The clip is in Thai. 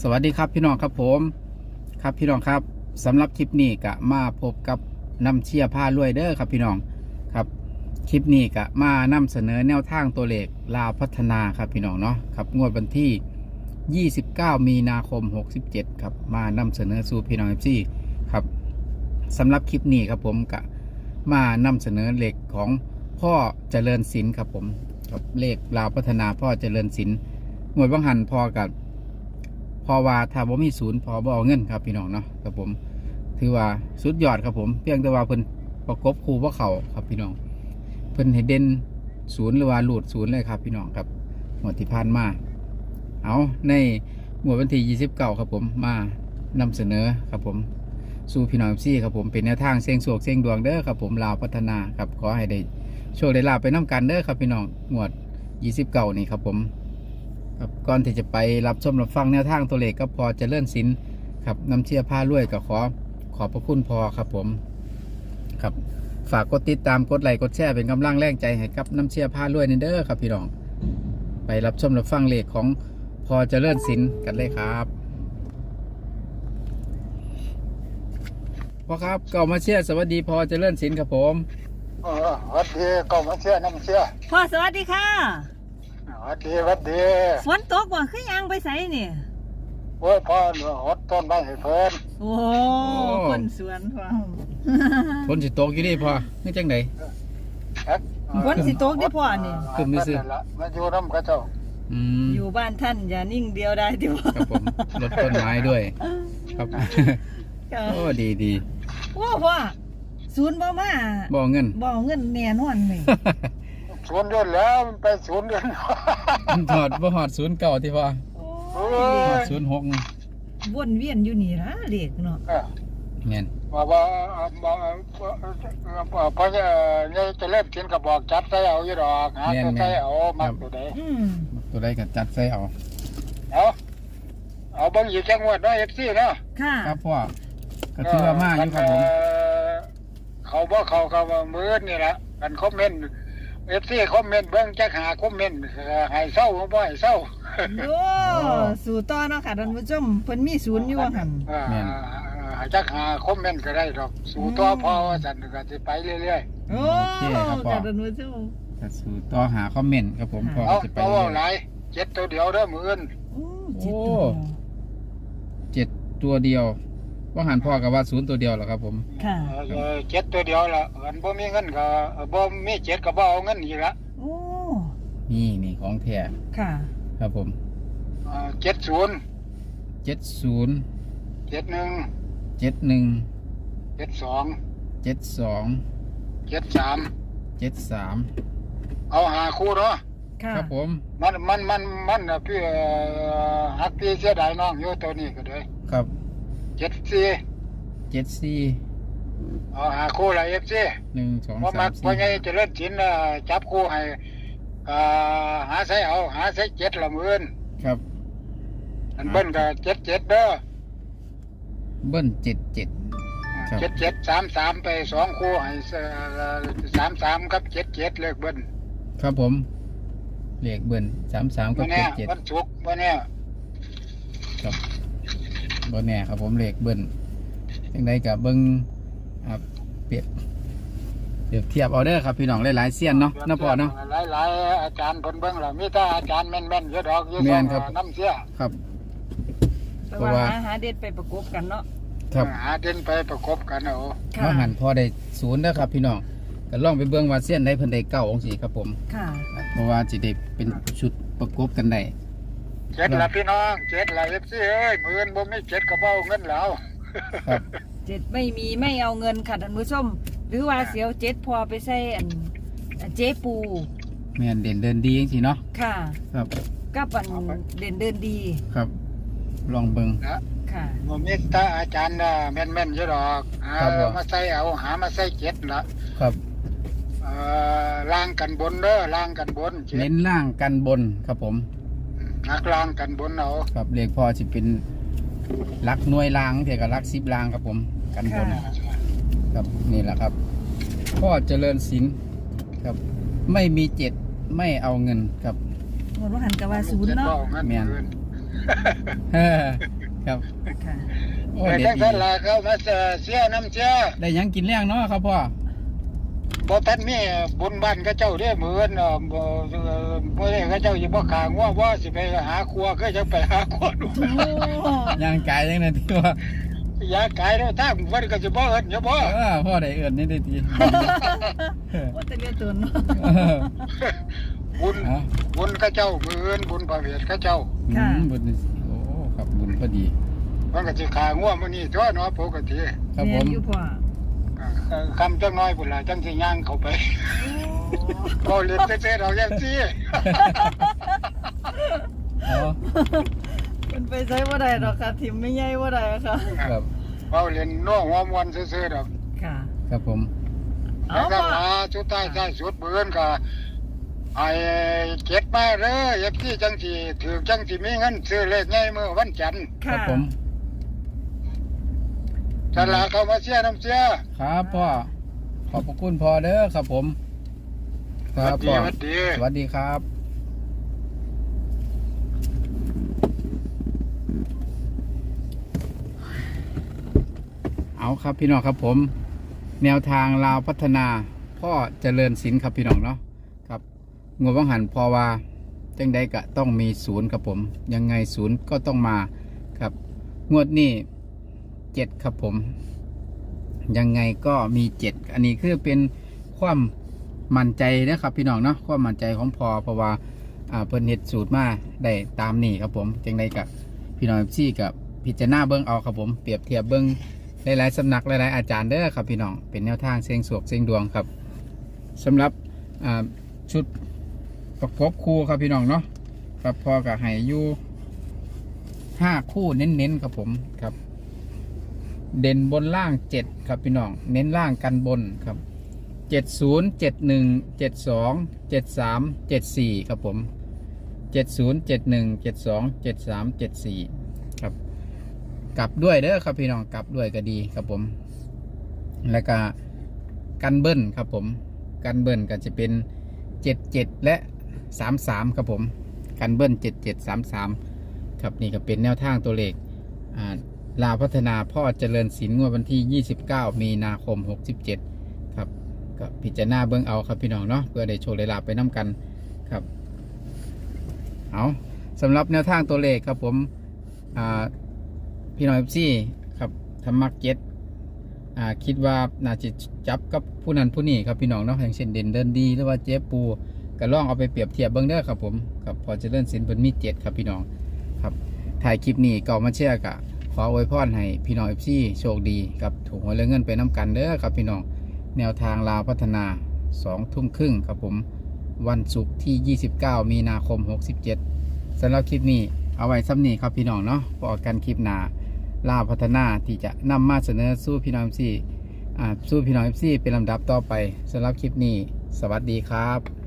สวัสดีครับพี่น้องครับผมครับพี่น้องครับสำหรับคลิปนี้กะมาพบกับน้ำเชียร์ผ้ารวยเด้อครับพี่น้องครับคลิปนี้กะมานำเสนอแนวทางตัวเลขลาวพัฒนาครับพี่น้องเนาะครับงวดวันที่ 29 มีนาคม 67ครับมานำเสนอสู่พี่น้องเอฟซีครับสำหรับคลิปนี้ครับผมกะมานำเสนอเลขของพ่อเจริญศิลป์ครับผมครับเลขลาวพัฒนาพ่อเจริญศิลป์งวดบังหันพอกับ พอว่าถ้าบ่มีศูนย์พอบ่เอาเงินครับพี่น้องเนาะครับผม ถือว่าสุดยอดครับผม เพียงแต่ว่าเพิ่นประกบคู่บ่เขาครับพี่น้อง เพิ่นให้เด่นศูนย์หรือว่าหลุดศูนย์เลยครับพี่น้องครับหมวดที่ผ่านมา เอาในหมวดวันที่29ครับผมมานำเสนอครับผมสู่พี่น้องซี่ครับผมเป็นแนวทางเสียงสวกเสียงดวงเด้อครับผมลาวพัฒนาครับขอให้ได้โชคได้ลาบไปน้กันเด้อครับพี่น้องหมวด 29 นี่ครับผม ครับก่อนที่จะไปรับชมรับฟังแนวทางตัวเลขก็พอเจะเลื่อนสินครับน้ำเชื่อผ้ารวยก็ขอขอบพระคุณพอครับผมครับฝากกดติดตามกดไลค์กดแชร์เป็นกำลังแรงใจให้กับน้ำเชื่อผ้ารวยนี่เด้อครับพี่น้อง ไปรับชมรับฟังเลขของพอเจะเลื่อนสินกันเลยครับพ่อครับก็มาเชียร์สวัสดีพอเจะเลื่อนสินครับผม เออวัดดีก็มาเชื่อน้ำเชื่อพ่อสวัสดีค่ะ วัดดีวัดดีฝนตกว่าขึ้นยังไปใส่เนี่ยโอ้ยพ่อเหลือหดต้นไม้ให้เพิ่นโอ้คนสวนพ่อฝนสิตกอยู่นี่พอนี่จังไดเอ๊ะฝนสิตกได้พ่อนี่ขึ้นไม่ซื้อละมาอยู่น้ำกระเจ้าอืมอยู่บ้านท่านอย่านิ่งเดียวได้ที่พ่อครับผมลดต้นไม้ด้วย ครับโอ้ดีดีโอ้พ่อศูนย์บ่มาบ่เงินบ่เงินแน่นอนเลย สวนยนแล้วมันไปสวนกันถอดบ่หอดศูนย์เก่าที่พอโอ้เอ้หอดยศูนย์หกวนเวียนอยู่นี่ละเล็กเนาะเออเงี้ยว่าว่าว่าว่าพอจะเนี่ยจะเล่นกินกับบอกจัดใส่เอาอยู่ดอกหาตัวใส่เอามักตัวใดอืมตัวใดก็จัดใส่เอาเอาเอาเบิ่งอยู่จังหวัดเนาะ FC เนาะ ค่ะครับพ่อก็ถือว่ามาอยู่ครับผม เอ่อเขาบ่เขาเขาว่ามื้อนี่ล่ะกันคอมเมนต์ FC คอมเมนต์เบิ่งจักหาคอมเมนต์เอ่อให้เศร้าบ่ให้เศร้าโอ้สู่ต่อเนาะค่ะท่านผู้ชมเพิ่นมีศูนย์อยู่ว่าหั่น เอ่อให้จักหาคอมเมนต์ก็ได้ดอก สู่ต่อพอว่าซั่นก็สิไปเรื่อยโอ้โอเคครับพ่อ ค่ะท่านผู้ชมก็สู่ต่อหาคอมเมนต์ครับผมพอๆเอาจะไป เอาเรื่เอาหอยลายเจ็ดตัวเดียวเด้อมื้ออื่นโอ้โอ้ เจ็ดตัวเจ็ดตัวเดียว ว่าหันพ่อกับว่าศูนย์ตัวเดียวเหรอครับผม ค่ะ เอ่อเอ่อเจ็ดตัวเดียวล่ะอันบ่มีเงินก็เอ่อบ่มีเจ็ดก็บ่เอาเงินอีกละโอ้ นี่นี่ของแท้ค่ะ ครับผมเอ่อเจ็ดศูนย์เจ็ดศูนย์เจ็ดหนึ่งเจ็ดหนึ่งเจ็ดสองเจ็ดสองเจ็ดสามเจ็ดสามเอาหาคู่เนาะค่ะ ครับผมมันมันมันมันน่ะพี่เอ่อฮักพี่เสียดายน้องอยู่ตัวนี้ก็เลยครับ เจ็ดสี่เจ็ดสี่เอาหาคู่ละเอฟซีหนึ่งสองเพราะสามัมนสี่เพราะไงจะเล่นจินน่ะจับคู่ให้เอ่อหาใส่เอาหาใส่เจ็ดละหมื่นครับอันเบิ้ลก็เจ็ดเจ็ดเด้อเบิ้ลเจ็ดเจ็ด ครับ เจ็ดเจ็ดสามสามไปสองคู่ให้สามสามกับเจ็ดเจ็ดเลขเบิ้ลครับผมเลขเบิ้ลสามสามกับวันเจ็นี้ดเจ็ดวันศุกร์วันนี้ครับ บนแน่ครับผมเลขเบิ้ลยังไงกับเบิ้งครับเปรียบเปรียบเทียบเอาเด้อครับพี่น้องหลายๆเสี้ยนเนาะนะพอเนาะหลายหลายๆอาจารย์เพิ่นเบิ่งแล้วมีแต่อาจารย์แม่นๆเยอะดอกเยอะแม่นครับน้ำเสียครับแต่เพราะว่าว่าหาหาเด็ดไปประกบกันเนาะครับหาเด่นไปประกบกันเอาค่ะว่าหันพอได้ศูนย์นะครับ พี่น้องก็ลองไปเบิ้งว่าเสี้ยนได้เพิ่นได้เก้าองศครับผม ค่ะ เพราะว่าสิได้เป็นชุดประกบกันได้ เจ็ดละพี่น้องเจ็ดละเอฟซีเอ้ยมือนบ่มีเจ็ดกระเป๋าเงินแล้วครับเจ็ดไม่มีไม่เอาเงินค่ะท่านผู้ชมหรือว่าเสียวเจ็ดพอไปใส่อันอันเจ๊ปูแม่นเด่นเดินดีจริงๆเนาะค่ะครับกับอันเด่นเดินดีครับ ลองเบิ้งนะค่ะ บ่มีแต่อาจารย์น่ะแม่นๆเยอะดอกหาครับผม มาใส่เอาหามาใส่เจ็ดละครับ เอ่อล่างกันบนเด้อล่างกันบนเจ็เน้ดนล่างกันบนครับผม นักล่างกันบนเอาครับเลขพ่อจะเป็นลักหน่วยล่างเพียกับลักสิบล่างครับผมกันบนค่ะครับนี่แหละครับ พ่อเจริญศิลป์ครับ ไม่มีเจ็ดไม่เอาเงินครับหมดว่าหันกับว่าศูนย์เนาะจ็ดบ่อเงินแม่นคืนเออครับค่ะโอ้แต่เด็ดจังดีซั่นล่ะเขามาเสียเสียน้ำเสียได้หยังกินแรงเนาะครับพ่อ บ่ทันมีบุญบ้านเขาเจ้าเด้มื้ออื่นเนาะบ่เอ่อมื้อนี้เขาเจ้าสิบ่ขางว่าว่าสิไปหาครัวก็จะไปหาครัวดูโอ้ย่างกายยังไงที่ว่าอยากขายแล้วทางวันก็สิบ่เอิ้นอย่าบ่เออพ่อได้เอินนี่ได้ทีว่าแต่เรียกตัวเนาะเออบุญเอาบุญเขาเจ้ามื้ออื่นบุญพระเวทเขาเจ้าอืมบุญนี่สิโอ้ครับบุญพอดีมันก็สิขางัวมื้อนี้ตัวเนาะปกติครับผแม่มนอยู่พ่อ เอ่อคำจังน้อยพุ่นล่ะจังสิย่างเข้าไปโอ้ก็เล่นเซ่ๆเราแย่ซี่เอามันไปใช้บ่ได้ดอกค่ะทิมไม่ใหญ่บ่ได้ค่ะ ครับเอาเล่นน้องหัวมวนซื่อๆดอกค่ะ ครับผม เอาแล้วก็พ่อลาสุดท้ายท้ายสุดเบิ่นก็ไอ้เก็บมาเด้อเอฟซีจังสิถือจังสิมีเงินซื้อเลขใหญ่มื้อวันจันทร์ ครัค่ะบผม ฉลาเข้ามาเสียน้ำเสียครับพ่อ ขอบพระคุณพ่อเด้อครับผมครับดีพ่อสวัสดีสวัสดีครับ เอาครับพี่น้องครับผม แนวทางลาวพัฒนา พ่อเจริญศิลป์ครับพี่น้องเนาะครับงวดวังหันพอว่าจังใดกะต้องมีศูนย์ครับผม ยังไงศูนย์ก็ต้องมาครับ งวดนี้ เจ็ดครับผม ยังไงก็มีเจ็ดอันนี้คือเป็นความมั่นใจนะครับพี่น้องเนาะความมั่นใจของพอเพราะว่าอ่าเพิ่นเฮ็ดสูตรมาได้ตามนี้ครับผมจังใดกับพี่น้องซี่กับพิจารณาเบิ้งเอาครับผมเปรียบเทียบเบิ้งหลายๆสำนักหลายๆอาจารย์เด้อครับพี่น้องเป็นแนวทางเสียงสวกเสียงดวงครับสำหรับอ่าชุดประกบคู่ครับพี่น้องเนาะครับพอกับให้อยู่ห้าคู่เน้นๆครับผมครับ เด่นบนล่างเจ็ดครับพี่น้อง เน้นล่างกันบนครับเจ็ดศูนย์เจ็ดหนึ่งเจ็ดสองเจ็ดสามเจ็ดสี่ครับผมเจ็ดศูนย์เจ็ดหนึ่งเจ็ดสองเจ็ดสามเจ็ดสี่ครับ กลับด้วยเด้อครับพี่น้องกลับด้วยก็ดีครับผม แล้วก็กันเบิ้ลครับผม กันเบิ้ลก็จะเป็นเจ็ดเจ็ดและสามสามครับผม กันเบิ้ลเจ็ดเจ็ดสามสามครับนี่ก็เป็นแนวทางตัวเลขอ่า ลาพัฒนาพ่อเจริญศิลป์งวดวันที่ 29 มีนาคม 67 ครับก็พิจารณาเบื้องเอาครับพี่น้องเนาะเพื่อได้โชว์เลลาไปน้ำกันครับเอาสำหรับแนวทางตัวเลขครับผมพี่น้องเอฟซีครับธรรมักเจ็ดคิดว่าน่าจะจับกับผู้นั้นผู้นี้ครับพี่น้องเนาะอย่างเช่นเด่นเดินดีหรือว่าเจ๊ปูก็ลองเอาไปเปรียบเทียบเบื้องเด้อครับผมครับพอเจริญศิลป์เป็นมีเจ็ดครับพี่น้องครับถ่ายคลิปนี้ก็มาเชื่อกะ ขออวยพรให้พี่น้องเอฟซีโชคดีกับถูกหวยและเงินไปน้ำกันเด้อครับพี่น้องแนวทางลาวพัฒนา2ทุ่มครึ่งครับผมวันศุกร์ที่ 29 มีนาคม 67สำหรับคลิปนี้เอาไว้ซ้ำนี้ครับพี่น้องเนาะพอกันคลิปหนาลาวพัฒนาที่จะนำมาเสนอสู้พี่น้องเอฟซีอ่าสู้พี่น้องเอฟซีเป็นลำดับต่อไปสำหรับคลิปนี้ สวัสดีครับ